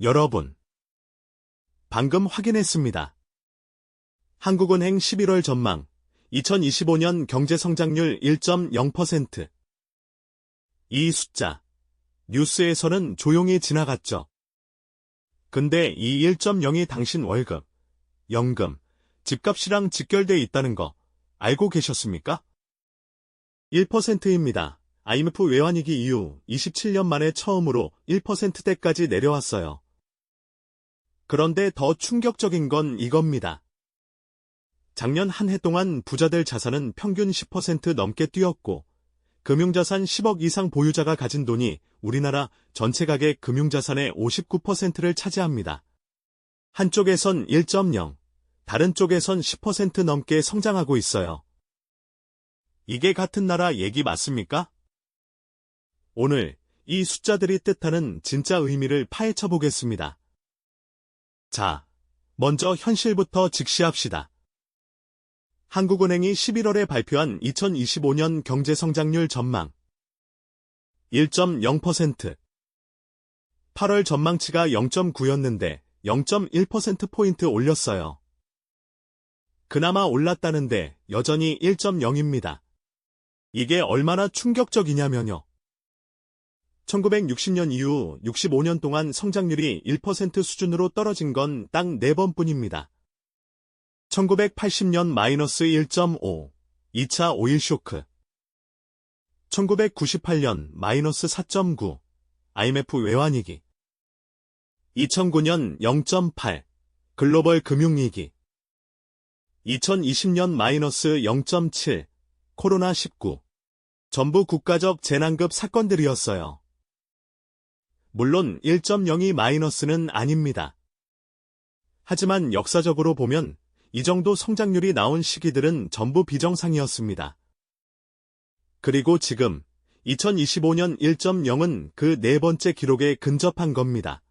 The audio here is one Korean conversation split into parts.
여러분, 방금 확인했습니다. 한국은행 11월 전망, 2025년 경제성장률 1.0%. 이 숫자, 뉴스에서는 조용히 지나갔죠. 근데 이 1.0이 당신 월급, 연금, 집값이랑 직결돼 있다는 거 알고 계셨습니까? 1%입니다. IMF 외환위기 이후 27년 만에 처음으로 1%대까지 내려왔어요. 그런데 더 충격적인 건 이겁니다. 작년 한 해 동안 부자들 자산은 평균 10% 넘게 뛰었고, 금융자산 10억 이상 보유자가 가진 돈이 우리나라 전체 가계 금융자산의 59%를 차지합니다. 한쪽에선 1.0, 다른 쪽에선 10% 넘게 성장하고 있어요. 이게 같은 나라 얘기 맞습니까? 오늘 이 숫자들이 뜻하는 진짜 의미를 파헤쳐 보겠습니다. 자, 먼저 현실부터 직시합시다. 한국은행이 11월에 발표한 2025년 경제성장률 전망 1.0% 8월 전망치가 0.9였는데 0.1%포인트 올렸어요. 그나마 올랐다는데 여전히 1.0입니다. 이게 얼마나 충격적이냐면요. 1960년 이후 65년 동안 성장률이 1% 수준으로 떨어진 건 딱 4번뿐입니다. 1980년 마이너스 1.5, 2차 오일 쇼크. 1998년 마이너스 4.9, IMF 외환위기. 2009년 0.8, 글로벌 금융위기. 2020년 마이너스 0.7, 코로나19. 전부 국가적 재난급 사건들이었어요. 물론 1.02 마이너스는 아닙니다. 하지만 역사적으로 보면 이 정도 성장률이 나온 시기들은 전부 비정상이었습니다. 그리고 지금 2025년 1.0은 그 네 번째 기록에 근접한 겁니다.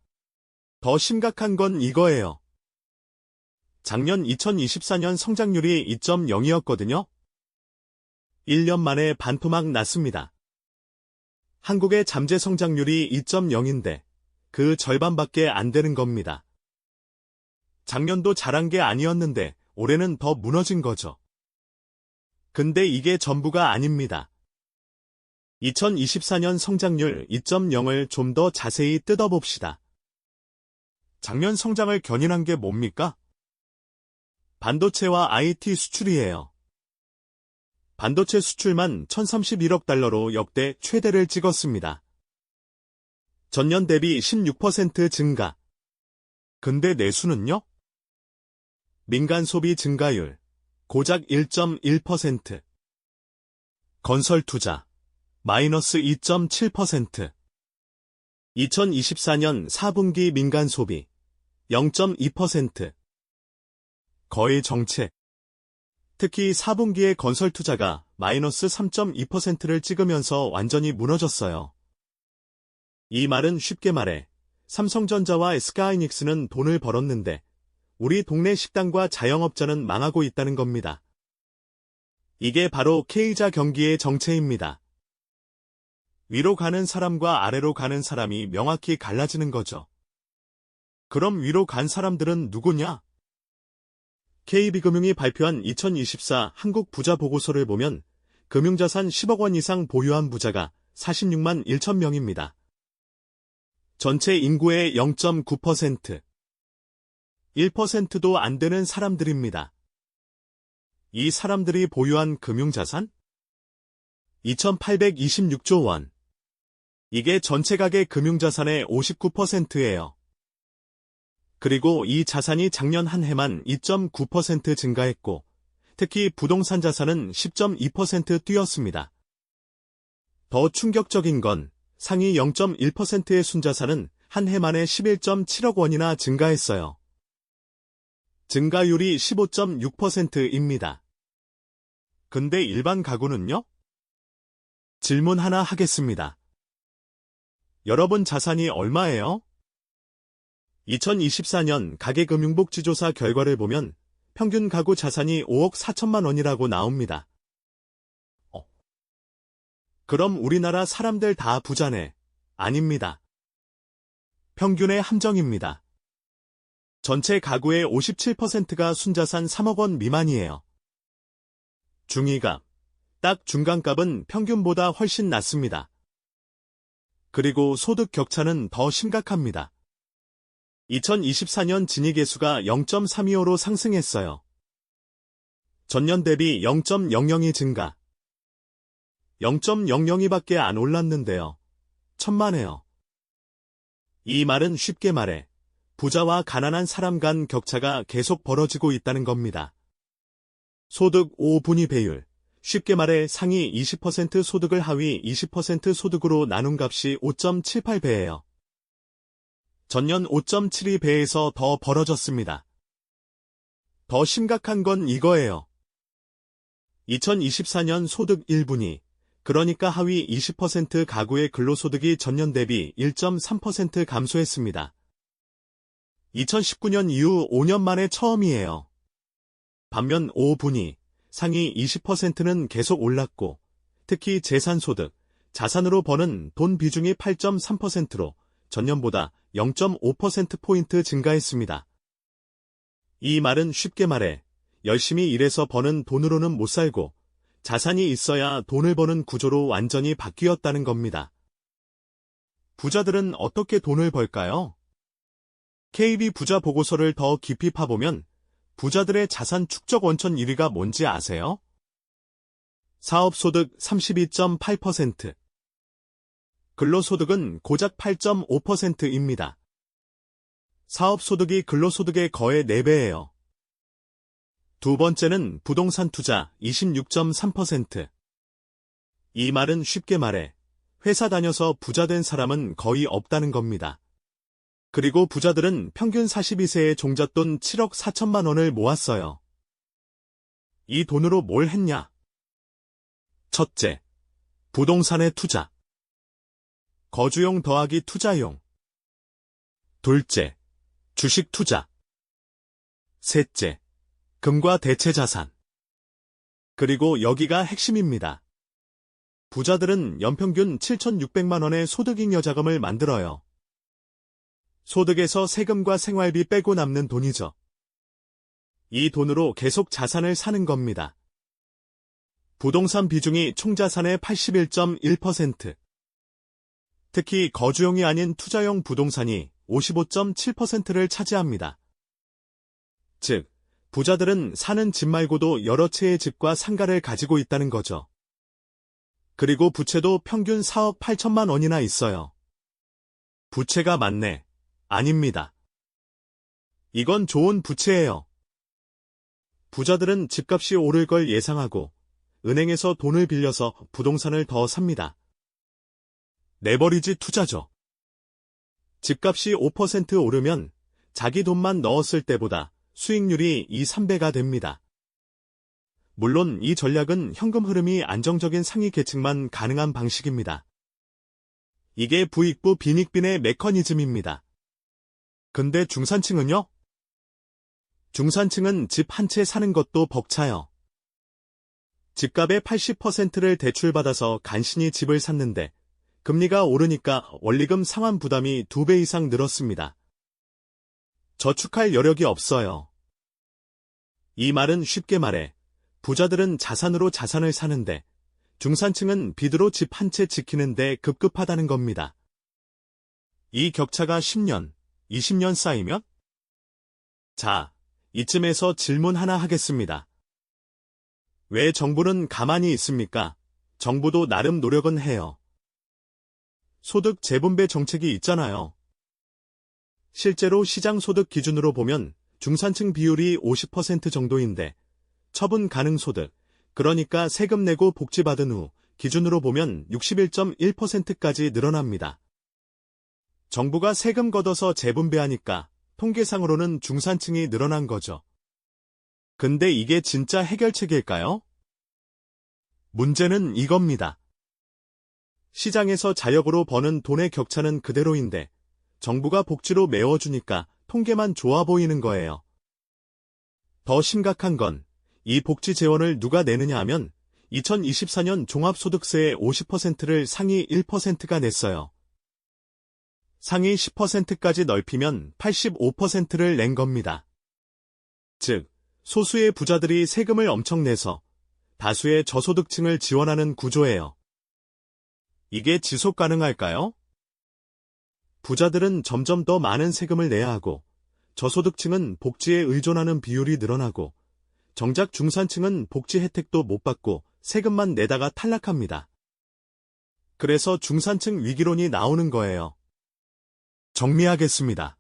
더 심각한 건 이거예요. 작년 2024년 성장률이 2.0이었거든요. 1년 만에 반토막 났습니다. 한국의 잠재 성장률이 2.0인데 그 절반밖에 안 되는 겁니다. 작년도 잘한 게 아니었는데 올해는 더 무너진 거죠. 근데 이게 전부가 아닙니다. 2024년 성장률 2.0을 좀 더 자세히 뜯어봅시다. 작년 성장을 견인한 게 뭡니까? 반도체와 IT 수출이에요. 반도체 수출만 1031억 달러로 역대 최대를 찍었습니다. 전년 대비 16% 증가. 근데 내수는요? 민간 소비 증가율 고작 1.1%. 건설 투자 마이너스 2.7%. 2024년 4분기 민간 소비 0.2%. 거의 정체. 특히 4분기의 건설 투자가 마이너스 3.2%를 찍으면서 완전히 무너졌어요. 이 말은 쉽게 말해 삼성전자와 SK하이닉스는 돈을 벌었는데 우리 동네 식당과 자영업자는 망하고 있다는 겁니다. 이게 바로 K자 경기의 정체입니다. 위로 가는 사람과 아래로 가는 사람이 명확히 갈라지는 거죠. 그럼 위로 간 사람들은 누구냐? KB금융이 발표한 2024 한국 부자 보고서를 보면 금융자산 10억 원 이상 보유한 부자가 46만 1천 명입니다. 전체 인구의 0.9%, 1%도 안 되는 사람들입니다. 이 사람들이 보유한 금융자산? 2826조 원. 이게 전체 가계 금융자산의 59%예요. 그리고 이 자산이 작년 한 해만 2.9% 증가했고, 특히 부동산 자산은 10.2% 뛰었습니다. 더 충격적인 건 상위 0.1%의 순자산은 한 해 만에 11.7억 원이나 증가했어요. 증가율이 15.6%입니다. 근데 일반 가구는요? 질문 하나 하겠습니다. 여러분 자산이 얼마예요? 2024년 가계금융복지조사 결과를 보면 평균 가구 자산이 5억 4천만 원이라고 나옵니다. 어. 그럼 우리나라 사람들 다 부자네. 아닙니다. 평균의 함정입니다. 전체 가구의 57%가 순자산 3억 원 미만이에요. 중위값, 딱 중간값은 평균보다 훨씬 낮습니다. 그리고 소득 격차는 더 심각합니다. 2024년 진위계수가 0.325로 상승했어요. 전년 대비 0.002 증가. 0.002밖에 안 올랐는데요. 천만에요. 이 말은 쉽게 말해 부자와 가난한 사람 간 격차가 계속 벌어지고 있다는 겁니다. 소득 5분위 배율. 쉽게 말해 상위 20% 소득을 하위 20% 소득으로 나눈 값이 5.78배예요. 전년 5.72배에서 더 벌어졌습니다. 더 심각한 건 이거예요. 2024년 소득 1분위, 그러니까 하위 20% 가구의 근로소득이 전년 대비 1.3% 감소했습니다. 2019년 이후 5년 만에 처음이에요. 반면 5분위, 상위 20%는 계속 올랐고, 특히 재산소득, 자산으로 버는 돈 비중이 8.3%로 전년보다 0.5%포인트 증가했습니다. 이 말은 쉽게 말해 열심히 일해서 버는 돈으로는 못 살고 자산이 있어야 돈을 버는 구조로 완전히 바뀌었다는 겁니다. 부자들은 어떻게 돈을 벌까요? KB 부자 보고서를 더 깊이 파보면 부자들의 자산 축적 원천 1위가 뭔지 아세요? 사업소득 32.8%, 근로소득은 고작 8.5%입니다. 사업소득이 근로소득의 거의 4배예요. 두 번째는 부동산 투자 26.3%. 이 말은 쉽게 말해 회사 다녀서 부자 된 사람은 거의 없다는 겁니다. 그리고 부자들은 평균 42세에 종잣돈 7억 4천만 원을 모았어요. 이 돈으로 뭘 했냐? 첫째, 부동산에 투자. 거주용 더하기 투자용. 둘째, 주식 투자. 셋째, 금과 대체 자산. 그리고 여기가 핵심입니다. 부자들은 연평균 7,600만 원의 소득잉여 자금을 만들어요. 소득에서 세금과 생활비 빼고 남는 돈이죠. 이 돈으로 계속 자산을 사는 겁니다. 부동산 비중이 총자산의 81.1%. 특히 거주용이 아닌 투자용 부동산이 55.7%를 차지합니다. 즉, 부자들은 사는 집 말고도 여러 채의 집과 상가를 가지고 있다는 거죠. 그리고 부채도 평균 4억 8천만 원이나 있어요. 부채가 많네. 아닙니다. 이건 좋은 부채예요. 부자들은 집값이 오를 걸 예상하고 은행에서 돈을 빌려서 부동산을 더 삽니다. 레버리지 투자죠. 집값이 5% 오르면 자기 돈만 넣었을 때보다 수익률이 2, 3배가 됩니다. 물론 이 전략은 현금 흐름이 안정적인 상위 계층만 가능한 방식입니다. 이게 부익부 빈익빈의 메커니즘입니다. 근데 중산층은요? 중산층은 집 한 채 사는 것도 벅차요. 집값의 80%를 대출받아서 간신히 집을 샀는데 금리가 오르니까 원리금 상환 부담이 두배 이상 늘었습니다. 저축할 여력이 없어요. 이 말은 쉽게 말해 부자들은 자산으로 자산을 사는데 중산층은 빚으로 집 한 채 지키는데 급급하다는 겁니다. 이 격차가 10년, 20년 쌓이면? 자, 이쯤에서 질문 하나 하겠습니다. 왜 정부는 가만히 있습니까? 정부도 나름 노력은 해요. 소득 재분배 정책이 있잖아요. 실제로 시장 소득 기준으로 보면 중산층 비율이 50% 정도인데 처분 가능 소득, 그러니까 세금 내고 복지받은 후 기준으로 보면 61.1%까지 늘어납니다. 정부가 세금 걷어서 재분배하니까 통계상으로는 중산층이 늘어난 거죠. 근데 이게 진짜 해결책일까요? 문제는 이겁니다. 시장에서 자력으로 버는 돈의 격차는 그대로인데 정부가 복지로 메워주니까 통계만 좋아 보이는 거예요. 더 심각한 건 이 복지 재원을 누가 내느냐 하면 2024년 종합소득세의 50%를 상위 1%가 냈어요. 상위 10%까지 넓히면 85%를 낸 겁니다. 즉, 소수의 부자들이 세금을 엄청 내서 다수의 저소득층을 지원하는 구조예요. 이게 지속 가능할까요? 부자들은 점점 더 많은 세금을 내야 하고 저소득층은 복지에 의존하는 비율이 늘어나고 정작 중산층은 복지 혜택도 못 받고 세금만 내다가 탈락합니다. 그래서 중산층 위기론이 나오는 거예요. 정리하겠습니다.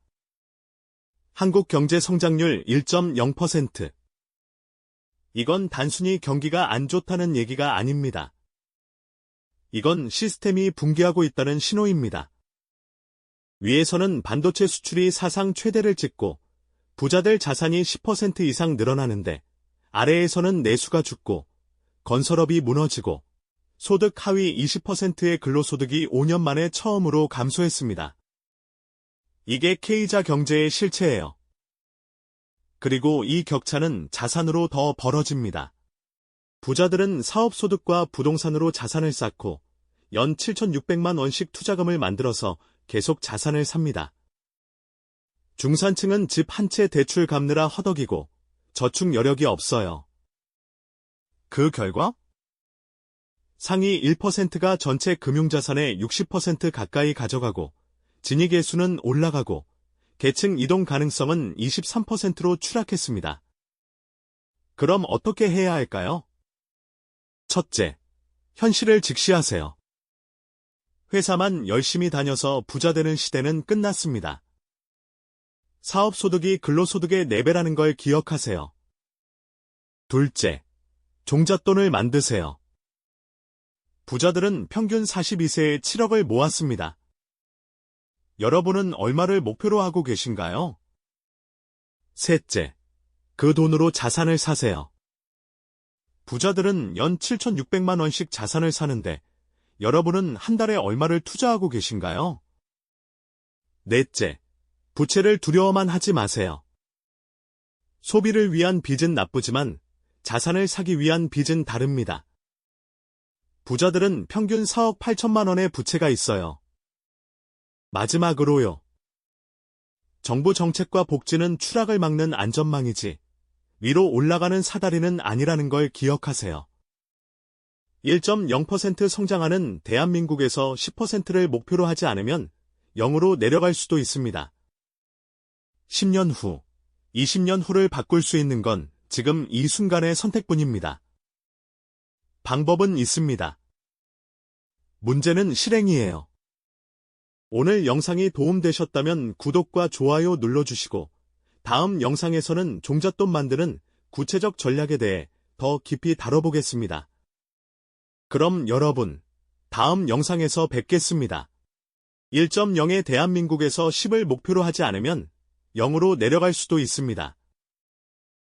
한국 경제 성장률 1.0%. 이건 단순히 경기가 안 좋다는 얘기가 아닙니다. 이건 시스템이 붕괴하고 있다는 신호입니다. 위에서는 반도체 수출이 사상 최대를 찍고 부자들 자산이 10% 이상 늘어나는데 아래에서는 내수가 죽고 건설업이 무너지고 소득 하위 20%의 근로소득이 5년 만에 처음으로 감소했습니다. 이게 K자 경제의 실체예요. 그리고 이 격차는 자산으로 더 벌어집니다. 부자들은 사업소득과 부동산으로 자산을 쌓고 연 7,600만 원씩 투자금을 만들어서 계속 자산을 삽니다. 중산층은 집 한 채 대출 갚느라 허덕이고 저축 여력이 없어요. 그 결과 상위 1%가 전체 금융자산의 60% 가까이 가져가고 진입의 수는 올라가고 계층 이동 가능성은 23%로 추락했습니다. 그럼 어떻게 해야 할까요? 첫째, 현실을 직시하세요. 회사만 열심히 다녀서 부자 되는 시대는 끝났습니다. 사업소득이 근로소득의 4배라는 걸 기억하세요. 둘째, 종잣돈을 만드세요. 부자들은 평균 42세에 7억을 모았습니다. 여러분은 얼마를 목표로 하고 계신가요? 셋째, 그 돈으로 자산을 사세요. 부자들은 연 7,600만 원씩 자산을 사는데 여러분은 한 달에 얼마를 투자하고 계신가요? 넷째, 부채를 두려워만 하지 마세요. 소비를 위한 빚은 나쁘지만 자산을 사기 위한 빚은 다릅니다. 부자들은 평균 4억 8천만 원의 부채가 있어요. 마지막으로요. 정부 정책과 복지는 추락을 막는 안전망이지 위로 올라가는 사다리는 아니라는 걸 기억하세요. 1.0% 성장하는 대한민국에서 10%를 목표로 하지 않으면 0으로 내려갈 수도 있습니다. 10년 후, 20년 후를 바꿀 수 있는 건 지금 이 순간의 선택뿐입니다. 방법은 있습니다. 문제는 실행이에요. 오늘 영상이 도움되셨다면 구독과 좋아요 눌러주시고 다음 영상에서는 종잣돈 만드는 구체적 전략에 대해 더 깊이 다뤄보겠습니다. 그럼 여러분, 다음 영상에서 뵙겠습니다. 1.0의 대한민국에서 10을 목표로 하지 않으면 0으로 내려갈 수도 있습니다.